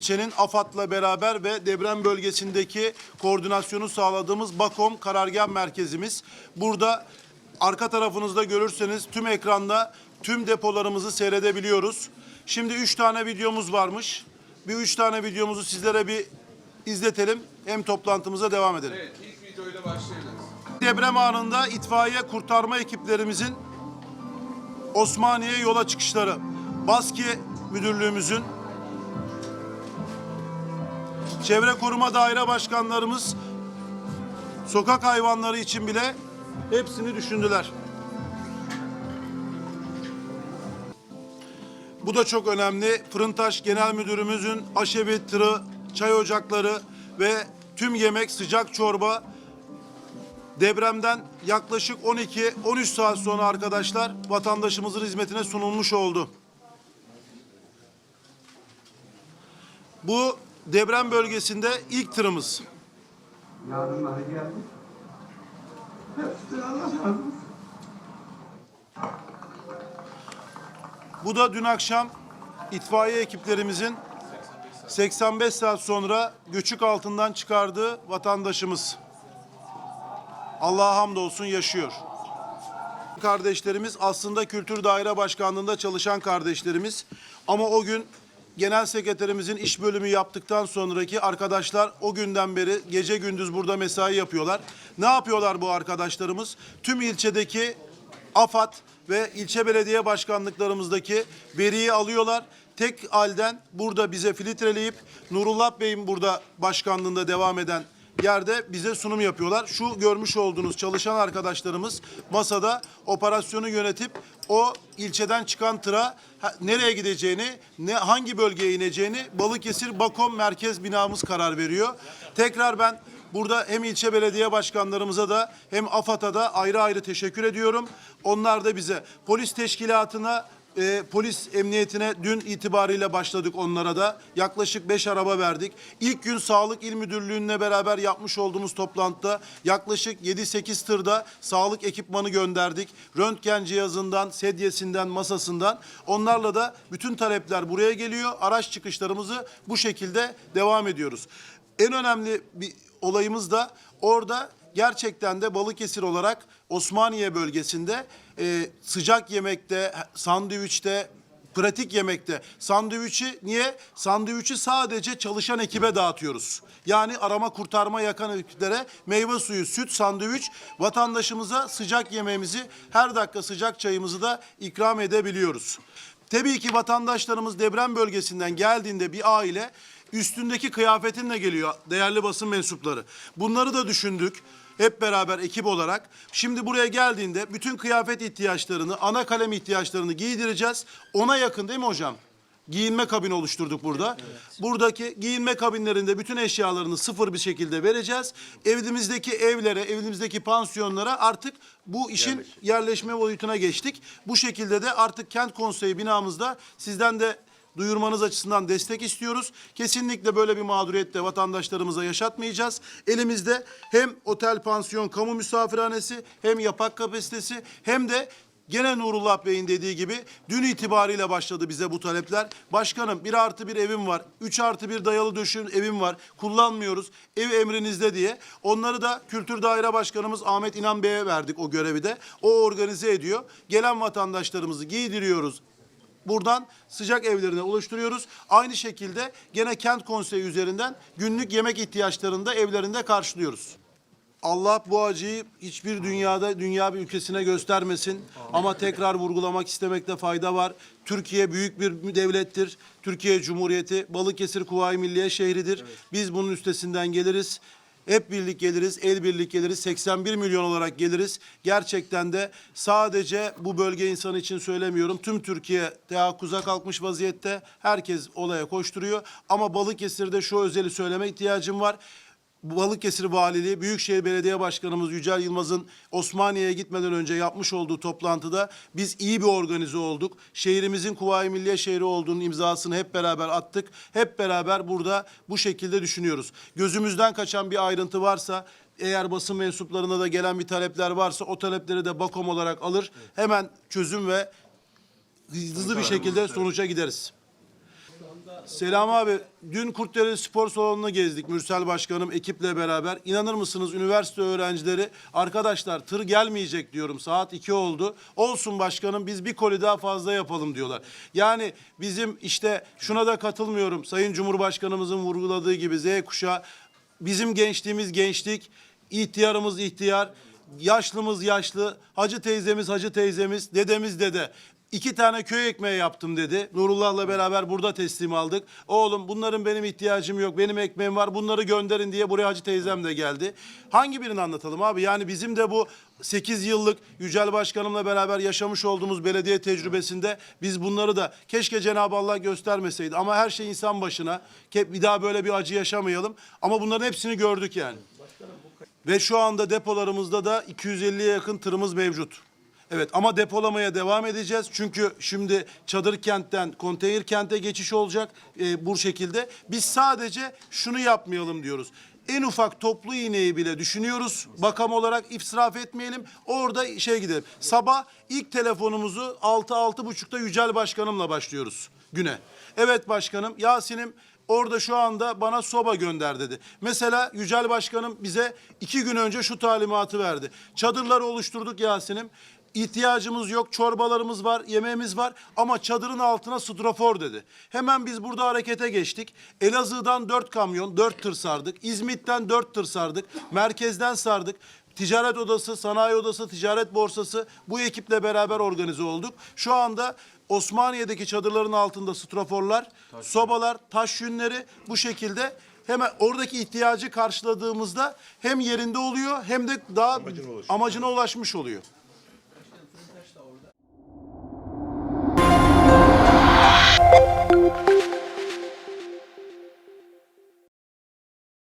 İlçenin AFAD'la beraber ve deprem bölgesindeki koordinasyonu sağladığımız BAKOM karargah merkezimiz. Burada arka tarafınızda görürseniz tüm ekranda tüm depolarımızı seyredebiliyoruz. Şimdi üç tane videomuz varmış. Bir üç tane videomuzu sizlere bir izletelim. Hem toplantımıza devam edelim. Evet, ilk videoyla başlayacağız. Deprem anında itfaiye kurtarma ekiplerimizin Osmaniye yola çıkışları. Baski Müdürlüğümüzün Çevre Koruma Daire Başkanlarımız sokak hayvanları için bile hepsini düşündüler. Bu da çok önemli. Fırıntaş Genel Müdürümüzün aşevi, tırı, çay ocakları ve tüm yemek, sıcak çorba Depremden yaklaşık 12-13 saat sonra arkadaşlar vatandaşımızın hizmetine sunulmuş oldu. Bu deprem bölgesinde ilk tırımız. Yardımları geldi. Hepsi Allah olsun. Bu da dün akşam itfaiye ekiplerimizin 85 saat sonra göçük altından çıkardığı vatandaşımız. Allah'a hamdolsun yaşıyor. Kardeşlerimiz aslında Kültür Daire Başkanlığı'nda çalışan kardeşlerimiz. Ama o gün genel sekreterimizin iş bölümü yaptıktan sonraki arkadaşlar o günden beri gece gündüz burada mesai yapıyorlar. Ne yapıyorlar bu arkadaşlarımız? Tüm ilçedeki AFAD ve ilçe belediye başkanlıklarımızdaki veriyi alıyorlar. Tek halden burada bize filtreleyip Nurullah Bey'in burada başkanlığında devam eden yerde bize sunum yapıyorlar. Şu görmüş olduğunuz çalışan arkadaşlarımız masada operasyonu yönetip o ilçeden çıkan tıra nereye gideceğini, ne hangi bölgeye ineceğini Balıkesir Bakom merkez binamız karar veriyor. Tekrar ben Burada hem ilçe belediye başkanlarımıza da hem AFAD'a da ayrı ayrı teşekkür ediyorum. Onlar da bize polis teşkilatına e, polis emniyetine dün itibariyle başladık onlara da. Yaklaşık beş araba verdik. İlk gün Sağlık İl Müdürlüğü'nle beraber yapmış olduğumuz toplantıda yaklaşık 7-8 tırda sağlık ekipmanı gönderdik. Röntgen cihazından, sedyesinden, masasından. Onlarla da bütün talepler buraya geliyor. Araç çıkışlarımızı bu şekilde devam ediyoruz. En önemli bir olayımız da orada gerçekten de Balıkesir olarak Osmaniye bölgesinde e, sıcak yemekte, sandviçte, pratik yemekte sandviçi niye? Sandviçi sadece çalışan ekibe dağıtıyoruz. Yani arama kurtarma yakan ekiplere meyve suyu, süt, sandviç vatandaşımıza sıcak yemeğimizi her dakika sıcak çayımızı da ikram edebiliyoruz. Tabii ki vatandaşlarımız deprem bölgesinden geldiğinde bir aile üstündeki kıyafetinle geliyor değerli basın mensupları. Bunları da düşündük hep beraber ekip olarak. Şimdi buraya geldiğinde bütün kıyafet ihtiyaçlarını, ana kalem ihtiyaçlarını giydireceğiz. Ona yakın değil mi hocam? Giyinme kabini oluşturduk burada. Buradaki giyinme kabinlerinde bütün eşyalarını sıfır bir şekilde vereceğiz. Evimizdeki evlere, evimizdeki pansiyonlara artık bu işin yerleşme boyutuna geçtik. Bu şekilde de artık kent konseyi binamızda sizden de duyurmanız açısından destek istiyoruz. Kesinlikle böyle bir mağduriyette vatandaşlarımıza yaşatmayacağız. Elimizde hem otel, pansiyon, kamu misafirhanesi, hem yapak kapasitesi hem de Gene Nurullah Bey'in dediği gibi dün itibariyle başladı bize bu talepler. Başkanım bir artı bir evim var. Üç artı bir dayalı döşün evim var. Kullanmıyoruz. Ev emrinizde diye. Onları da Kültür Daire Başkanımız Ahmet İnan Bey'e verdik o görevi de. O organize ediyor. Gelen vatandaşlarımızı giydiriyoruz. Buradan sıcak evlerine oluşturuyoruz. Aynı şekilde gene kent konseyi üzerinden günlük yemek ihtiyaçlarını da evlerinde karşılıyoruz. Allah bu acıyı hiçbir dünyada, dünya bir ülkesine göstermesin. Ama tekrar vurgulamak istemekte fayda var. Türkiye büyük bir devlettir. Türkiye Cumhuriyeti, Balıkesir Kuvayi Milliye şehridir. Biz bunun üstesinden geliriz. Hep birlik geliriz, el birlik geliriz. 81 milyon olarak geliriz. Gerçekten de sadece bu bölge insanı için söylemiyorum. Tüm Türkiye teyakkuza kalkmış vaziyette. Herkes olaya koşturuyor. Ama Balıkesir'de şu özeli söyleme ihtiyacım var. Balıkesir Valiliği, Büyükşehir Belediye Başkanımız Yücel Yılmaz'ın Osmaniye'ye gitmeden önce yapmış olduğu toplantıda biz iyi bir organize olduk. Şehrimizin Kuvayi Milliye şehri olduğunun imzasını hep beraber attık. Hep beraber burada bu şekilde düşünüyoruz. Gözümüzden kaçan bir ayrıntı varsa eğer basın mensuplarına da gelen bir talepler varsa o talepleri de Bakom olarak alır. Hemen çözüm ve hızlı bir şekilde sonuca gideriz. Selam abi. Dün Kurtdere Spor Salonu'nu gezdik Mürsel Başkanım ekiple beraber. İnanır mısınız üniversite öğrencileri arkadaşlar tır gelmeyecek diyorum saat 2 oldu. Olsun başkanım biz bir koli daha fazla yapalım diyorlar. Yani bizim işte şuna da katılmıyorum. Sayın Cumhurbaşkanımızın vurguladığı gibi Z kuşağı bizim gençliğimiz gençlik, ihtiyarımız ihtiyar, yaşlımız yaşlı, hacı teyzemiz hacı teyzemiz, dedemiz dede. İki tane köy ekmeği yaptım dedi. Nurullah'la beraber burada teslim aldık. Oğlum bunların benim ihtiyacım yok. Benim ekmeğim var. Bunları gönderin diye buraya Hacı teyzem de geldi. Hangi birini anlatalım abi? Yani bizim de bu 8 yıllık Yücel Başkanımla beraber yaşamış olduğumuz belediye tecrübesinde biz bunları da keşke Cenab-ı Allah göstermeseydi. Ama her şey insan başına. Bir daha böyle bir acı yaşamayalım. Ama bunların hepsini gördük yani. Ve şu anda depolarımızda da 250'ye yakın tırımız mevcut. Evet ama depolamaya devam edeceğiz. Çünkü şimdi çadır kentten konteyner kente geçiş olacak e, bu şekilde. Biz sadece şunu yapmayalım diyoruz. En ufak toplu iğneyi bile düşünüyoruz. Bakam olarak israf etmeyelim. Orada şey gidelim. Sabah ilk telefonumuzu 6-6.30'da Yücel Başkanımla başlıyoruz güne. Evet başkanım Yasin'im Orada şu anda bana soba gönder dedi. Mesela Yücel Başkanım bize iki gün önce şu talimatı verdi. Çadırları oluşturduk Yasin'im. İhtiyacımız yok, çorbalarımız var, yemeğimiz var ama çadırın altına strafor dedi. Hemen biz burada harekete geçtik. Elazığ'dan dört kamyon, dört tır sardık. İzmit'ten dört tır sardık. Merkezden sardık. Ticaret Odası, Sanayi Odası, Ticaret Borsası bu ekiple beraber organize olduk. Şu anda Osmaniye'deki çadırların altında straforlar, sobalar, taş yünleri bu şekilde hemen oradaki ihtiyacı karşıladığımızda hem yerinde oluyor hem de daha amacına ulaşmış oluyor.